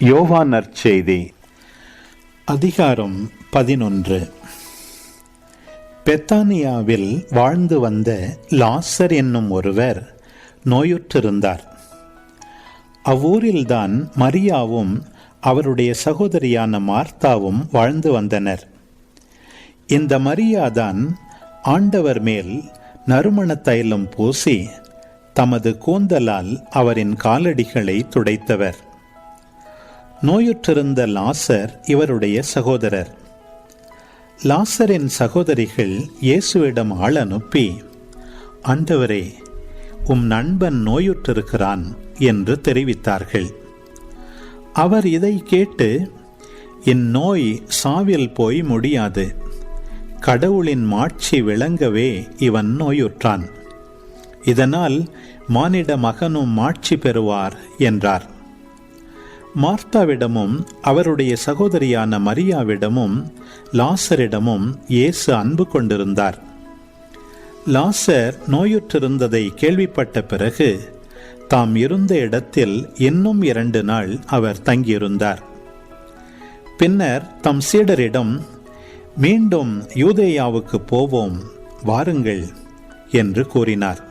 யோவா நற்செய்தி அதிகாரம் பதினொன்று. பெத்தானியாவில் வாழ்ந்து வந்த லாசர் என்னும் ஒருவர் நோயுற்றிருந்தார். அவ்வூரில்தான் மரியாவும் அவருடைய சகோதரியான மார்த்தாவும் வாழ்ந்து வந்தனர். இந்த மரியாதான் ஆண்டவர் மேல் நறுமண தைலம் பூசி தமது கூந்தலால் அவரின் காலடிகளை துடைத்தவர். நோயுற்றிருந்த லாசர் இவருடைய சகோதரர். லாசரின் சகோதரிகள் இயேசுவிடம் ஆள் அனுப்பி ஆண்டவரே உம் நண்பன் நோயுற்றிருக்கிறான் என்று தெரிவித்தார்கள். அவர் இதை கேட்டு இந்நோய் சாவில் போய் முடியாது. கடவுளின் மாட்சி விளங்கவே இவன் நோயுற்றான். இதனால் மானிட மகனும் மாட்சி பெறுவார் என்றார். மார்த்தாவிடமும் அவருடைய சகோதரியான மரியாவிடமும் லாசரிடமும் இயேசு அன்பு கொண்டிருந்தார். லாசர் நோயுற்றிருந்ததை கேள்விப்பட்ட பிறகு தாம் இருந்த இடத்தில் இன்னும் இரண்டு நாள் அவர் தங்கியிருந்தார். பின்னர் தம் சீடரிடம் மீண்டும் யூதேயாவுக்கு போவோம் வாருங்கள் என்று கூறினார்.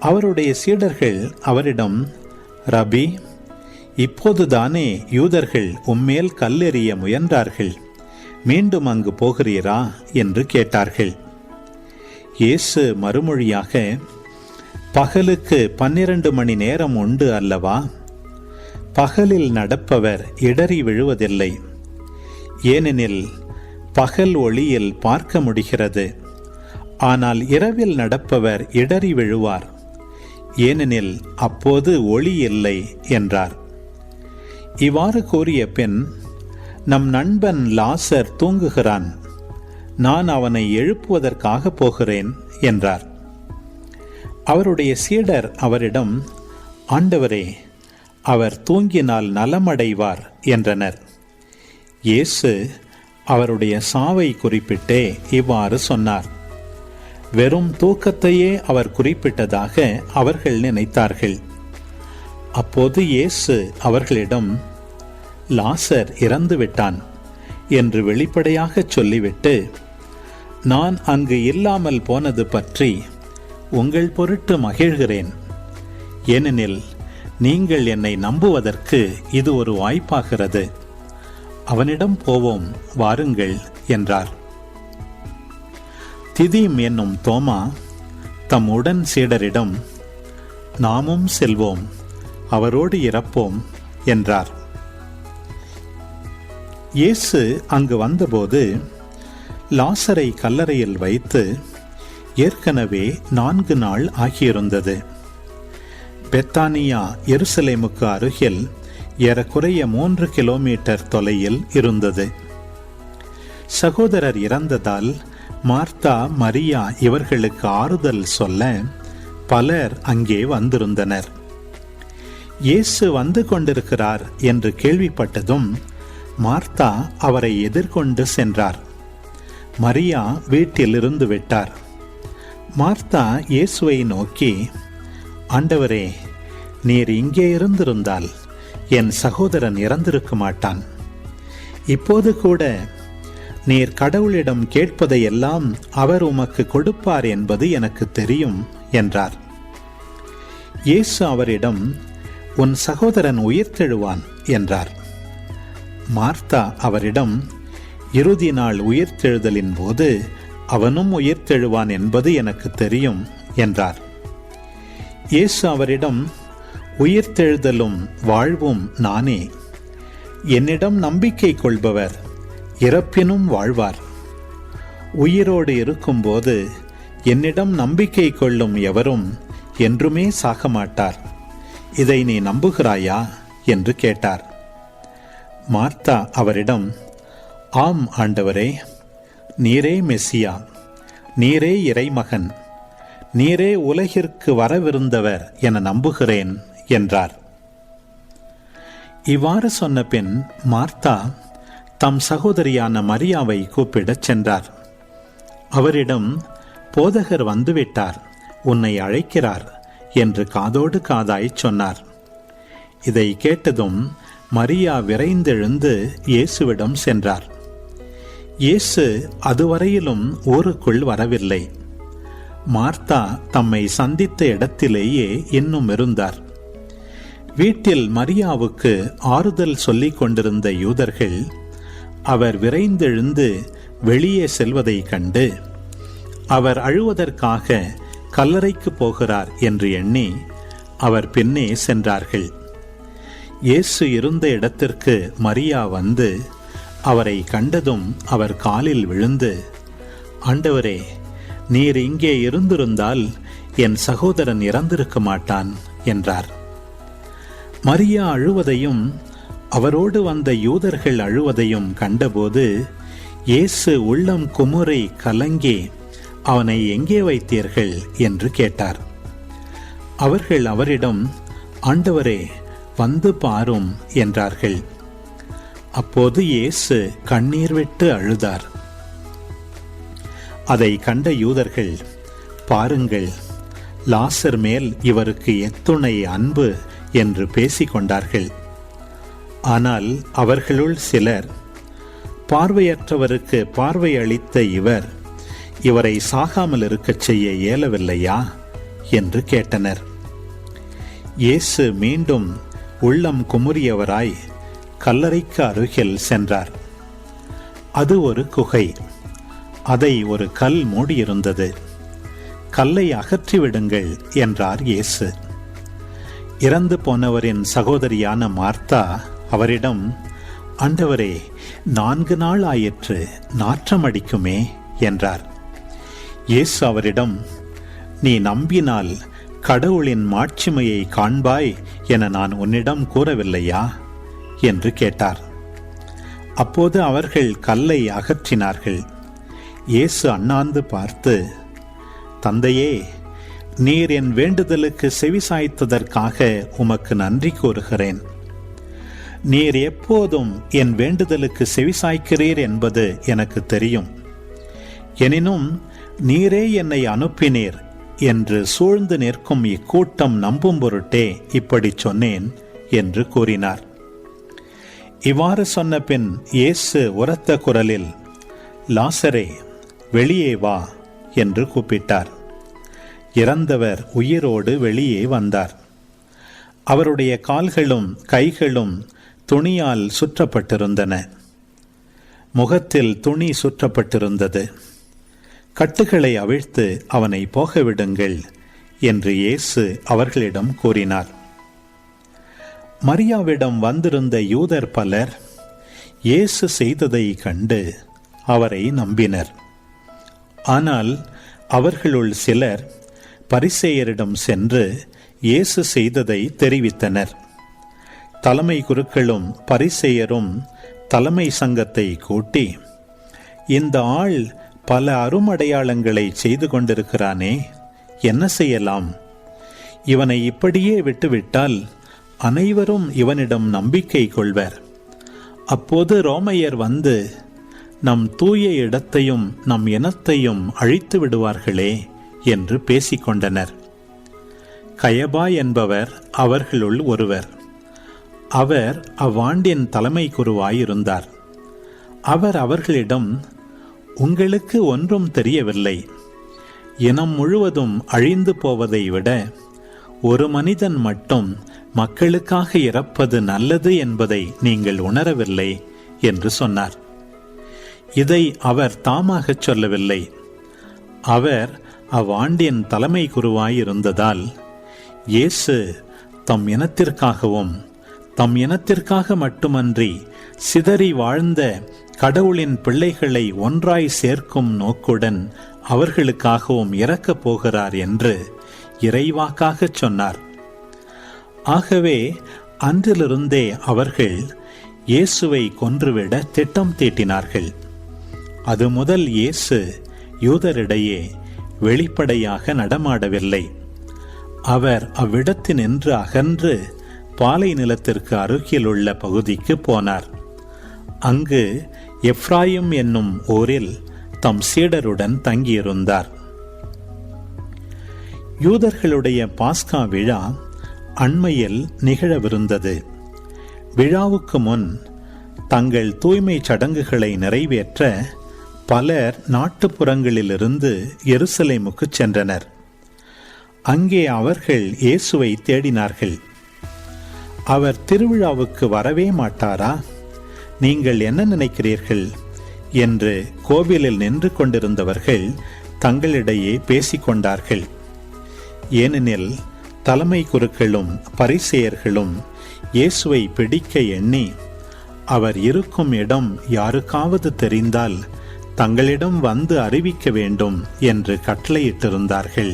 அவருடைய சீடர்கள் அவரிடம் ரபி இப்போதுதானே யூதர்கள் உம்மேல் கல்லெறிய முயன்றார்கள். மீண்டும் அங்கு போகிறீரா? என்று கேட்டார்கள். இயேசு மறுமொழியாக பகலுக்கு பன்னிரண்டு மணி நேரம் உண்டு அல்லவா? பகலில் நடப்பவர் இடறி விழுவதில்லை. ஏனெனில் பகல் ஒளியில் பார்க்க முடிகிறது. ஆனால் இரவில் நடப்பவர் இடறி விழுவார். ஏனெனில் அப்போது ஒளி இல்லை என்றார். இவ்வாறு கூறிய பின் நம் நண்பன் லாசர் தூங்குகிறான். நான் அவனை எழுப்புவதற்காக போகிறேன் என்றார். அவருடைய சீடர் அவரிடம் ஆண்டவரே அவர் தூங்கினால் நலமடைவார் என்றனர். இயேசு அவருடைய சாவை குறிப்பிட்டே இவ்வாறு சொன்னார். வெறும் தூக்கத்தையே அவர் குறிப்பிட்டதாக அவர்கள் நினைத்தார்கள். அப்போது இயேசு அவர்களிடம் லாசர் இறந்து விட்டான் என்று வெளிப்படையாக சொல்லிவிட்டு நான் அங்கு இல்லாமல் போனது பற்றி உங்கள் பொருட்டு மகிழ்கிறேன். ஏனெனில் நீங்கள் என்னை நம்புவதற்கு இது ஒரு வாய்ப்பாகிறது. அவனிடம் போவோம் வாருங்கள் என்றார். திதீம் என்னும் தோமா தம் உடன் சீடரிடம் நாமும் செல்வோம் அவரோடு இறப்போம் என்றார். இயேசு அங்கு வந்தபோது லாசரை கல்லறையில் வைத்து ஏற்கனவே நான்கு நாள் ஆகியிருந்தது. பெத்தானியா எருசலேமுக்கு அருகில் ஏறக்குறைய மூன்று கிலோமீட்டர் தொலையில் இருந்தது. சகோதரர் இறந்ததால் மார்த்தா மரியா இவர்களுக்கு ஆறுதல் சொல்ல பலர் அங்கே வந்திருந்தனர். இயேசு வந்து கொண்டிருக்கிறார் என்று கேள்விப்பட்டதும் மார்த்தா அவரை எதிர்கொண்டு சென்றார். மரியா வீட்டில் இருந்து விட்டார். மார்த்தா இயேசுவை நோக்கி ஆண்டவரே நீர் இங்கே இருந்திருந்தால் என் சகோதரன் இறந்திருக்க மாட்டான். இப்போது கூட நீர் கடவுளிடம் கேட்பதையெல்லாம் அவர் உமக்கு கொடுப்பார் என்பது எனக்கு தெரியும் என்றார். இயேசு அவரிடம் உன் சகோதரன் உயிர்த்தெழுவான் என்றார். மார்த்தா அவரிடம் இறுதி நாள் உயிர்த்தெழுதலின் போது அவனும் உயிர்த்தெழுவான் என்பது எனக்கு தெரியும் என்றார். இயேசு அவரிடம் உயிர்த்தெழுதலும் வாழ்வும் நானே. என்னிடம் நம்பிக்கை கொள்பவர் இறப்பினும் வாழ்வார். உயிரோடு இருக்கும்போது என்னிடம் நம்பிக்கை கொள்ளும் எவரும் என்றுமே சாகமாட்டார். இதை நீ நம்புகிறாயா? என்று கேட்டார். மார்த்தா அவரிடம் ஆம் ஆண்டவரே நீரே மெஸ்ஸியா நீரே இறைமகன் நீரே உலகிற்கு வரவிருந்தவர் என நம்புகிறேன் என்றார். இவ்வாறு சொன்ன பின் மார்த்தா தம் சகோதரியான மரியாவை கூப்பிடச் சென்றார். அவரிடம் போதகர் வந்துவிட்டார் உன்னை அழைக்கிறார் என்று காதோடு காதாய் சொன்னார். இதை கேட்டதும் மரியா விரைந்தெழுந்து இயேசுவிடம் சென்றார். இயேசு அதுவரையிலும் ஊருக்குள் வரவில்லை. மார்த்தா தம்மை சந்தித்த இடத்திலேயே இன்னும் இருந்தார். வீட்டில் மரியாவுக்கு ஆறுதல் சொல்லிக் கொண்டிருந்த யூதர்கள் அவர் விரைந்தெழுந்து வெளியே செல்வதை கண்டு அவர் அழுவதற்காக கல்லறைக்கு போகிறார் என்று எண்ணி அவர் பின்னே சென்றார்கள். இயேசு இருந்த இடத்திற்கு மரியா வந்து அவரை கண்டதும் அவர் காலில் விழுந்து ஆண்டவரே நீர் இங்கே இருந்திருந்தால் என் சகோதரன் இறந்திருக்க மாட்டான் என்றார். மரியா அழுவதையும் அவரோடு வந்த யூதர்கள் அழுவதையும் கண்டபோது இயேசு உள்ளம் குமுறை கலங்கி அவனை எங்கே வைத்தீர்கள்? என்று கேட்டார். அவர்கள் அவரிடம் ஆண்டவரே வந்து பாரும் என்றார்கள். அப்போது இயேசு கண்ணீர் விட்டு அழுதார். அதை கண்ட யூதர்கள் பாருங்கள் லாசர் மேல் இவருக்கு எத்துணை அன்பு என்று பேசிக்கொண்டார்கள். ஆனால் அவர்களுள் சிலர் பார்வையற்றவருக்கு பார்வை அளித்த இவர் இவரை சாகாமல் இருக்கச் செய்ய இயலவில்லையா? என்று கேட்டனர். இயேசு மீண்டும் உள்ளம் குமுறியவராய் கல்லறைக்கு அருகில் சென்றார். அது ஒரு குகை. அதை ஒரு கல் மூடியிருந்தது. கல்லை அகற்றிவிடுங்கள் என்றார் இயேசு. இறந்து போனவரின் சகோதரியான மார்த்தா அவரிடம் ஆண்டவரே நான்கு நாள் ஆயிற்று நாற்றம் அடிக்குமே என்றார். இயேசு அவரிடம் நீ நம்பினால் கடவுளின் மாட்சிமையை காண்பாய் என நான் உன்னிடம் கூறவில்லையா? என்று கேட்டார். அப்போது அவர்கள் கல்லை அகற்றினார்கள். இயேசு அண்ணாந்து பார்த்து தந்தையே நீர் என் வேண்டுதலுக்கு செவிசாய்த்ததற்காக உமக்கு நன்றி கூறுகிறேன். நீர் எப்போதும் என் வேண்டுதலுக்கு செவிசாய்க்கிறீர் என்பது எனக்கு தெரியும். எனினும் நீரே என்னை அனுப்பினீர் என்று சூழ்ந்து நிற்கும் இக்கூட்டம் நம்பும் பொருட்டே இப்படி சொன்னேன் என்று கூறினார். இவ்வாறு சொன்ன பின் இயேசு உரத்த குரலில் லாசரே வெளியே வா என்று கூப்பிட்டார். இறந்தவர் உயிரோடு வெளியே வந்தார். அவருடைய கால்களும் கைகளும் துணியால் சுற்றப்பட்டிருந்தன. முகத்தில் துணி சுற்றப்பட்டிருந்தது. கட்டுகளை அவிழ்த்து அவனை போகவிடுங்கள் என்று இயேசு அவர்களிடம் கூறினார். மரியாவிடம் வந்திருந்த யூதர் பலர் இயேசு செய்ததை கண்டு அவரை நம்பினர். ஆனால் அவர்களுள் சிலர் பரிசேயரிடம் சென்று இயேசு செய்ததை தெரிவித்தனர். தலைமை குருக்களும் பரிசெயரும் தலைமை சங்கத்தை கூட்டி இந்த ஆள் பல அருமடையாளங்களை செய்து கொண்டிருக்கிறானே என்ன செய்யலாம்? இவனை இப்படியே விட்டுவிட்டால் அனைவரும் இவனிடம் நம்பிக்கை கொள்வர். அப்போது ரோமையர் வந்து நம் தூய இடத்தையும் நம் இனத்தையும் அழித்து விடுவார்களே என்று பேசிக்கொண்டனர் கயபா என்பவர் அவர்களுள் ஒருவர். அவர் அவ்வாண்டின் தலைமை குருவாயிருந்தார். அவர் அவர்களிடம் உங்களுக்கு ஒன்றும் தெரியவில்லை. இனம் முழுவதும் அழிந்து போவதை விட ஒரு மனிதன் மட்டும் மக்களுக்காக இறப்பது நல்லது என்பதை நீங்கள் உணரவில்லை என்று சொன்னார். இதை அவர் தாமாகச் சொல்லவில்லை. அவர் அவ்வாண்டின் தலைமை குருவாயிருந்ததால் இயேசு தம் இனத்திற்காகவும் தம் இனத்திற்காக மட்டுமன்றி சிதறி வாழ்ந்த கடவுளின் பிள்ளைகளை ஒன்றாய் சேர்க்கும் நோக்குடன் அவர்களுக்காகவும் இறக்கப் போகிறார் என்று இறைவாக்காகச் சொன்னார். ஆகவே அன்றிலிருந்தே அவர்கள் இயேசுவை கொன்றுவிட திட்டம் தீட்டினார்கள். அது முதல் இயேசு யூதரிடையே வெளிப்படையாக நடமாடவில்லை. அவர் அவ்விடத்தினின்று அகன்று பாலை நிலத்திற்கு அருகிலுள்ள பகுதிக்கு போனார். அங்கு எஃப்ராயிம் என்னும் ஊரில் தம் சீடருடன் தங்கியிருந்தார். யூதர்களுடைய பாஸ்கா விழா அண்மையில் நிகழவிருந்தது. விழாவுக்கு முன் தங்கள் தூய்மை சடங்குகளை நிறைவேற்ற பலர் நாட்டுப்புறங்களிலிருந்து எருசலேமுக்கு சென்றனர். அங்கே அவர்கள் இயேசுவை தேடினார்கள். அவர் திருவிழாவுக்கு வரவே மாட்டாரா? நீங்கள் என்ன நினைக்கிறீர்கள்? என்று கோவிலில் நின்று கொண்டிருந்தவர்கள் தங்களிடையே பேசிக்கொண்டார்கள் ஏனெனில் தலைமை குருக்களும் பரிசெயர்களும் இயேசுவை பிடிக்க எண்ணி அவர் இருக்கும் இடம் யாருக்காவது தெரிந்தால் தங்களிடம் வந்து அறிவிக்க வேண்டும் என்று கட்டளையிட்டிருந்தார்கள்.